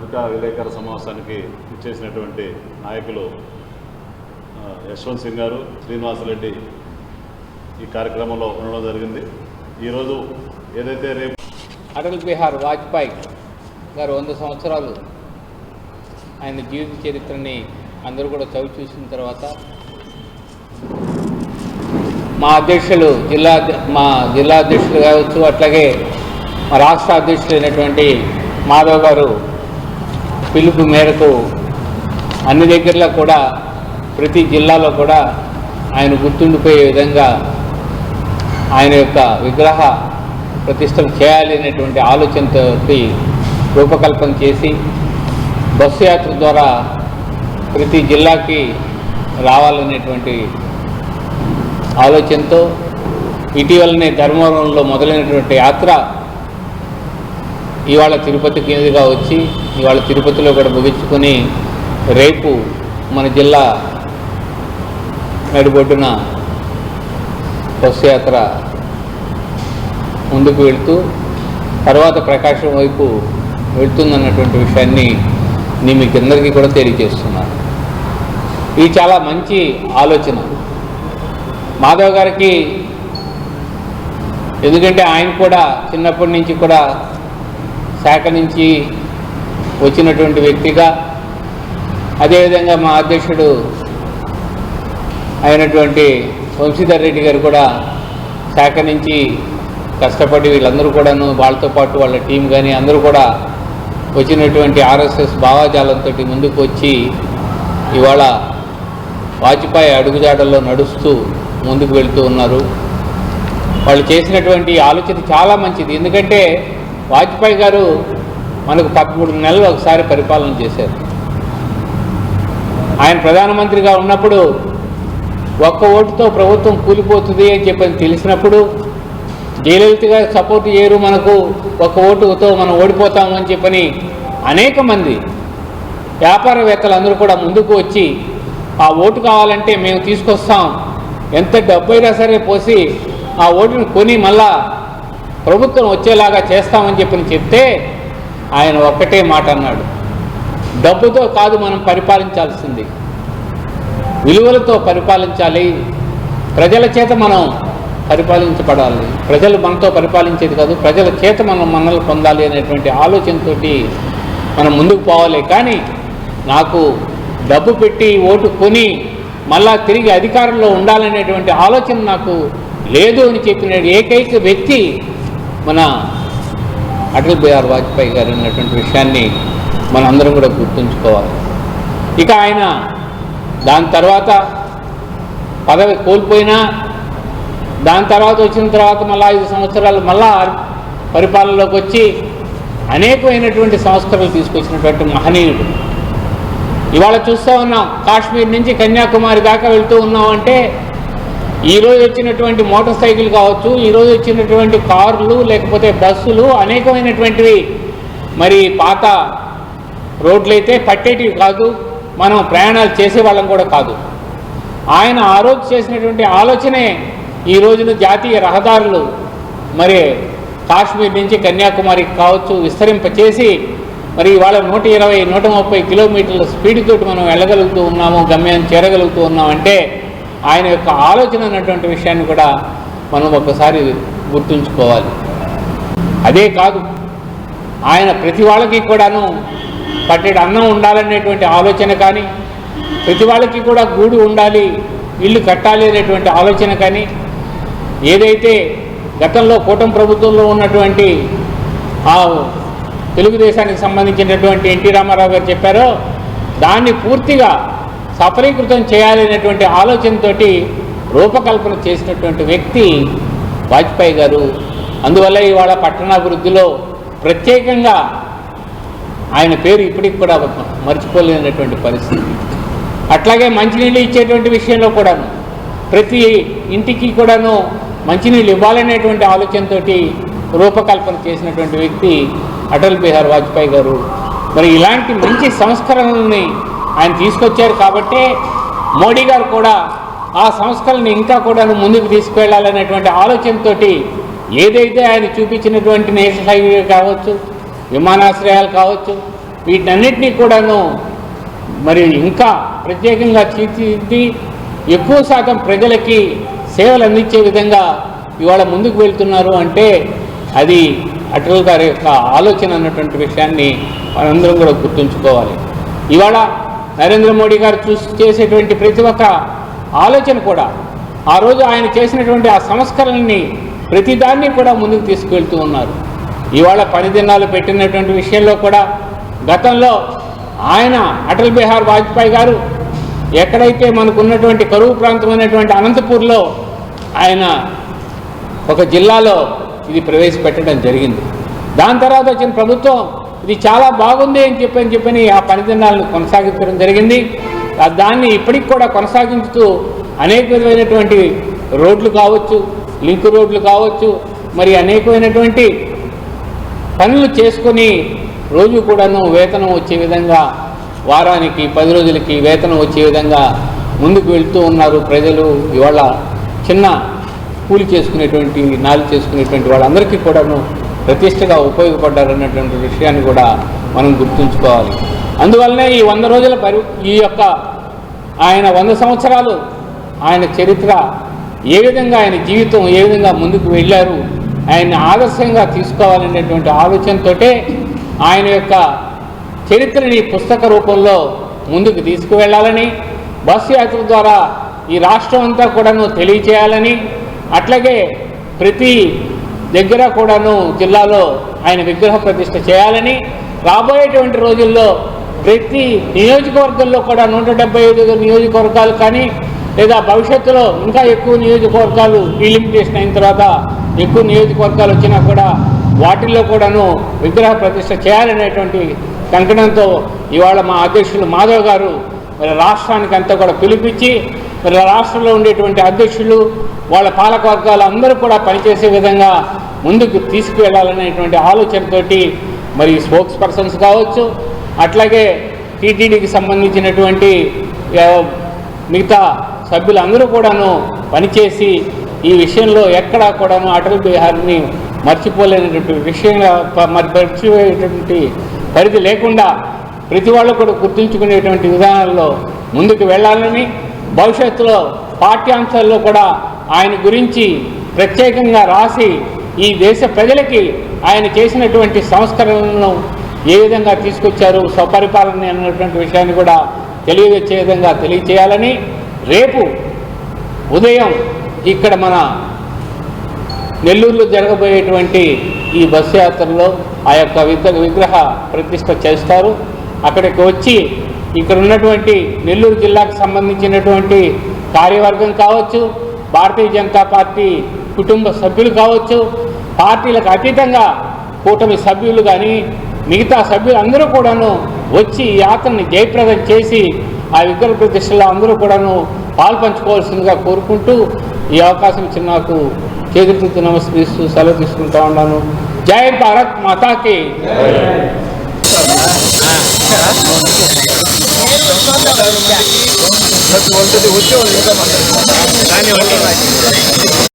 పత్రికా విలేకరుల సమావేశానికి ఇచ్చేసినటువంటి నాయకులు యశ్వంత్ సింగ్ గారు శ్రీనివాసరెడ్డి ఈ కార్యక్రమంలో ఉండడం జరిగింది. ఈరోజు ఏదైతే రేపు అటల్ బిహార్ వాజ్పేయి గారు వంద సంవత్సరాలు ఆయన జీవిత చరిత్రని అందరూ కూడా చవి చూసిన తర్వాత మా అధ్యక్షులు జిల్లా అధ్య- మా జిల్లా అధ్యక్షులు కావచ్చు అట్లాగే మా రాష్ట్ర అధ్యక్షులైనటువంటి మాధవ్ గారు పిలుపు మేరకు అన్ని దగ్గరలో కూడా ప్రతి జిల్లాలో కూడా ఆయన గుర్తుండిపోయే విధంగా ఆయన యొక్క విగ్రహ ప్రతిష్టలు చేయాలి అనేటువంటి ఆలోచనతో రూపకల్పన చేసి బస్సు యాత్ర ద్వారా ప్రతి జిల్లాకి రావాలనేటువంటి ఆలోచనతో ఇటీవలనే ధర్మవరంలో మొదలైనటువంటి యాత్ర ఇవాళ తిరుపతి మీదుగా వచ్చి ఇవాళ తిరుపతిలో కూడా ముగించుకొని రేపు మన జిల్లా నడిబొడ్డున బస్సు యాత్ర ముందుకు వెళుతూ తర్వాత ప్రకాశం వైపు వెళ్తుందన్నటువంటి విషయాన్ని నేను మీకు అందరికీ కూడా తెలియజేస్తున్నాను. ఇది చాలా మంచి ఆలోచన. మాధవ్ గారికి ఎందుకంటే ఆయన కూడా చిన్నప్పటి నుంచి కూడా శాఖ నుంచి వచ్చినటువంటి వ్యక్తిగా అదేవిధంగా మా అధ్యక్షుడు అయినటువంటి వంశీధర్ రెడ్డి గారు కూడా శాఖ నుంచి కష్టపడి వీళ్ళందరూ కూడాను వాళ్ళతో పాటు వాళ్ళ టీం కానీ అందరూ కూడా వచ్చినటువంటి ఆర్ఎస్ఎస్ భావాజాలంతో ముందుకు వచ్చి ఇవాళ వాజ్పేయి అడుగుజాడల్లో నడుస్తూ ముందుకు వెళ్తూ ఉన్నారు. వాళ్ళు చేసినటువంటి ఆలోచన చాలా మంచిది. ఎందుకంటే వాజ్పేయి గారు మనకు పదమూడు నెలలు ఒకసారి పరిపాలన చేశారు. ఆయన ప్రధానమంత్రిగా ఉన్నప్పుడు ఒక్క ఓటుతో ప్రభుత్వం కూలిపోతుంది అని చెప్పని తెలిసినప్పుడు జయలలిత గారు సపోర్ట్ చేయరు మనకు ఒక్క ఓటుతో మనం ఓడిపోతాము అని చెప్పని అనేక మంది వ్యాపారవేత్తలు అందరూ కూడా ముందుకు వచ్చి ఆ ఓటు కావాలంటే మేము తీసుకొస్తాం. ఎంత డబ్బు అయినా సరే పోసి ఆ ఓటుని కొని మళ్ళా ప్రభుత్వం వచ్చేలాగా చేస్తామని చెప్పి చెప్తే ఆయన ఒక్కటే మాట అన్నాడు. డబ్బుతో కాదు మనం పరిపాలించాల్సింది. విలువలతో పరిపాలించాలి. ప్రజల చేత మనం పరిపాలించబడాలి. ప్రజలు మనతో పరిపాలించేది కాదు ప్రజల చేత మనం మనల్ని పొందాలి అనేటువంటి ఆలోచనతోటి మనం ముందుకు పోవాలి. కానీ నాకు డబ్బు పెట్టి ఓటు కొని మళ్ళా తిరిగి అధికారంలో ఉండాలనేటువంటి ఆలోచన నాకు లేదు అని చెప్పిన ఏకైక వ్యక్తి మన అటల్ బిహార్ వాజ్పేయి గారు అన్నటువంటి విషయాన్ని మనందరం కూడా గుర్తుంచుకోవాలి. ఇక ఆయన దాని తర్వాత పదవి కోల్పోయినా దాని తర్వాత వచ్చిన తర్వాత మళ్ళా ఐదు సంవత్సరాలు మళ్ళా పరిపాలనలోకి వచ్చి అనేకమైనటువంటి సంస్కరణలు తీసుకొచ్చినటువంటి మహనీయుడు. ఇవాళ చూస్తూ ఉన్నాం కాశ్మీర్ నుంచి కన్యాకుమారి దాకా వెళ్తూ ఉన్నామంటే ఈరోజు వచ్చినటువంటి మోటార్ సైకిల్ కావచ్చు ఈరోజు వచ్చినటువంటి కార్లు లేకపోతే బస్సులు అనేకమైనటువంటివి మరి పాత రోడ్లైతే పట్టేటివి కాదు మనం ప్రయాణాలు చేసేవాళ్ళం కూడా కాదు. ఆయన ఆ రోజు చేసినటువంటి ఆలోచనే ఈ రోజున జాతీయ రహదారులు మరి కాశ్మీర్ నుంచి కన్యాకుమారికి కావచ్చు విస్తరింపచేసి మరి ఇవాళ నూట ఇరవై నూట ముప్పై కిలోమీటర్ల స్పీడ్ తోటి మనం వెళ్ళగలుగుతూ ఉన్నాము గమ్యం చేరగలుగుతూ ఉన్నామంటే ఆయన యొక్క ఆలోచన అన్నటువంటి విషయాన్ని కూడా మనం ఒకసారి గుర్తుంచుకోవాలి. అదే కాదు ఆయన ప్రతి వాళ్ళకి కూడాను పట్టెడు అన్నం ఉండాలనేటువంటి ఆలోచన కానీ ప్రతి వాళ్ళకి కూడా గూడు ఉండాలి ఇల్లు కట్టాలి అనేటువంటి ఆలోచన కానీ ఏదైతే గతంలో కూటమి ప్రభుత్వంలో ఉన్నటువంటి ఆ తెలుగుదేశానికి సంబంధించినటువంటి ఎన్టీ రామారావు గారు చెప్పారో దాన్ని పూర్తిగా సఫలీకృతం చేయాలనేటువంటి ఆలోచనతోటి రూపకల్పన చేసినటువంటి వ్యక్తి వాజ్పేయి గారు. అందువల్ల ఇవాళ పట్టణాభివృద్ధిలో ప్రత్యేకంగా ఆయన పేరు ఇప్పటికి కూడా మర్చిపోలేనటువంటి పరిస్థితి. అట్లాగే మంచినీళ్ళు ఇచ్చేటువంటి విషయంలో కూడాను ప్రతి ఇంటికి కూడాను మంచినీళ్ళు ఇవ్వాలనేటువంటి ఆలోచనతోటి రూపకల్పన చేసినటువంటి వ్యక్తి అటల్ బిహార్ వాజ్పేయి గారు. మరి ఇలాంటి మంచి సంస్కరణల్ని ఆయన తీసుకొచ్చారు కాబట్టే మోడీ గారు కూడా ఆ సంస్థలని ఇంకా కూడాను ముందుకు తీసుకువెళ్ళాలనేటువంటి ఆలోచనతో ఏదైతే ఆయన చూపించినటువంటి నేషనల్ హైవే కావచ్చు విమానాశ్రయాలు కావచ్చు వీటన్నిటినీ కూడాను మరి ఇంకా ప్రత్యేకంగా తీర్చిదిద్ది ఎక్కువ శాతం ప్రజలకి సేవలు అందించే విధంగా ఇవాళ ముందుకు వెళ్తున్నారు అంటే అది అటల్ గారి యొక్క ఆలోచన అన్నటువంటి విషయాన్ని మనందరం కూడా గుర్తుంచుకోవాలి. ఇవాళ నరేంద్ర మోడీ గారు చూసి చేసేటువంటి ప్రతి ఒక్క ఆలోచన కూడా ఆ రోజు ఆయన చేసినటువంటి ఆ సంస్కరణని ప్రతిదాన్ని కూడా ముందుకు తీసుకువెళ్తూ ఉన్నారు. ఇవాళ పని దినాలు పెట్టినటువంటి విషయంలో కూడా గతంలో ఆయన అటల్ బిహార్ వాజ్పేయి గారు ఎక్కడైతే మనకు ఉన్నటువంటి కరువు ప్రాంతమైనటువంటి అనంతపూర్లో ఆయన ఒక జిల్లాలో ఇది ప్రవేశపెట్టడం జరిగింది. దాని తర్వాత వచ్చిన ప్రభుత్వం ఇది చాలా బాగుంది అని చెప్పి అని చెప్పని ఆ పనిదినాలను కొనసాగించడం జరిగింది. దాన్ని ఇప్పటికి కూడా కొనసాగించుతూ అనేక విధమైనటువంటి రోడ్లు కావచ్చు లింక్ రోడ్లు కావచ్చు మరి అనేకమైనటువంటి పనులు చేసుకొని రోజు కూడాను వేతనం వచ్చే విధంగా వారానికి పది రోజులకి వేతనం వచ్చే విధంగా ముందుకు వెళ్తూ ఉన్నారు ప్రజలు. ఇవాళ చిన్న కూలి చేసుకునేటువంటి నాలు చేసుకునేటువంటి వాళ్ళందరికీ కూడాను ప్రతిష్టగా ఉపయోగపడ్డారు అన్నటువంటి విషయాన్ని కూడా మనం గుర్తుంచుకోవాలి. అందువల్లనే ఈ వంద రోజుల పరి ఈ యొక్క ఆయన వంద సంవత్సరాలు ఆయన చరిత్ర ఏ విధంగా ఆయన జీవితం ఏ విధంగా ముందుకు వెళ్ళారు ఆయన్ని ఆదర్శంగా తీసుకోవాలనేటువంటి ఆలోచనతోటే ఆయన యొక్క చరిత్రని పుస్తక రూపంలో ముందుకు తీసుకువెళ్ళాలని బస్సు యాత్ర ద్వారా ఈ రాష్ట్రం అంతా కూడాను తెలియచేయాలని అట్లాగే ప్రతి దగ్గర కూడాను జిల్లాలో ఆయన విగ్రహ ప్రతిష్ఠ చేయాలని రాబోయేటువంటి రోజుల్లో ప్రతి నియోజకవర్గంలో కూడా నూట డెబ్బై ఐదు నియోజకవర్గాలు కానీ లేదా భవిష్యత్తులో ఇంకా ఎక్కువ నియోజకవర్గాలు డీలిమిటేషన్ అయిన తర్వాత ఎక్కువ నియోజకవర్గాలు వచ్చినా కూడా వాటిల్లో కూడాను విగ్రహ ప్రతిష్ట చేయాలనేటువంటి కంకణంతో ఇవాళ మా అధ్యక్షులు మాధవ్ గారు రాష్ట్రానికి అంతా కూడా పిలిపించి మరి రాష్ట్రంలో ఉండేటువంటి అధ్యక్షులు వాళ్ళ పాలకవర్గాలు అందరూ కూడా పనిచేసే విధంగా ముందుకు తీసుకువెళ్ళాలనేటువంటి ఆలోచనతోటి మరి స్పోక్స్ పర్సన్స్ కావచ్చు అట్లాగే టీటీడీకి సంబంధించినటువంటి మిగతా సభ్యులందరూ కూడాను పనిచేసి ఈ విషయంలో ఎక్కడా కూడాను అటల్ బిహార్ని మర్చిపోలేనటువంటి విషయంగా మరి మర్చిపోయేటువంటి పరిధి లేకుండా ప్రతి వాళ్ళు కూడా గుర్తుంచుకునేటువంటి విధానాల్లో ముందుకు వెళ్ళాలని భవిష్యత్తులో పాఠ్యాంశాల్లో కూడా ఆయన గురించి ప్రత్యేకంగా రాసి ఈ దేశ ప్రజలకి ఆయన చేసినటువంటి సంస్కరణలను ఏ విధంగా తీసుకొచ్చారు స్వపరిపాలన అన్నటువంటి విషయాన్ని కూడా తెలియజే విధంగా తెలియచేయాలని రేపు ఉదయం ఇక్కడ మన నెల్లూరులో జరగబోయేటువంటి ఈ బస్సు యాత్రలో ఆ యొక్క విగ్రహ ప్రతిష్ట చేస్తారు. అక్కడికి వచ్చి ఇక్కడ ఉన్నటువంటి నెల్లూరు జిల్లాకు సంబంధించినటువంటి కార్యవర్గం కావచ్చు భారతీయ జనతా పార్టీ కుటుంబ సభ్యులు కావచ్చు పార్టీలకు అతీతంగా కూటమి సభ్యులు కానీ మిగతా సభ్యులు అందరూ కూడాను వచ్చి ఈ యాత్రని జయప్రదం చేసి ఆ విగ్రహ ప్రతిష్టలో అందరూ కూడాను పాల్పంచుకోవాల్సిందిగా కోరుకుంటూ ఈ అవకాశం ఇచ్చిన నాకు చేతులెత్తి నమస్కరిస్తూ సెలవు తీసుకుంటా ఉన్నాను. జై భారత్ మాతాకి. ప్రతి ఒక్కటి ఉద్యోగం ఇంకా కానీ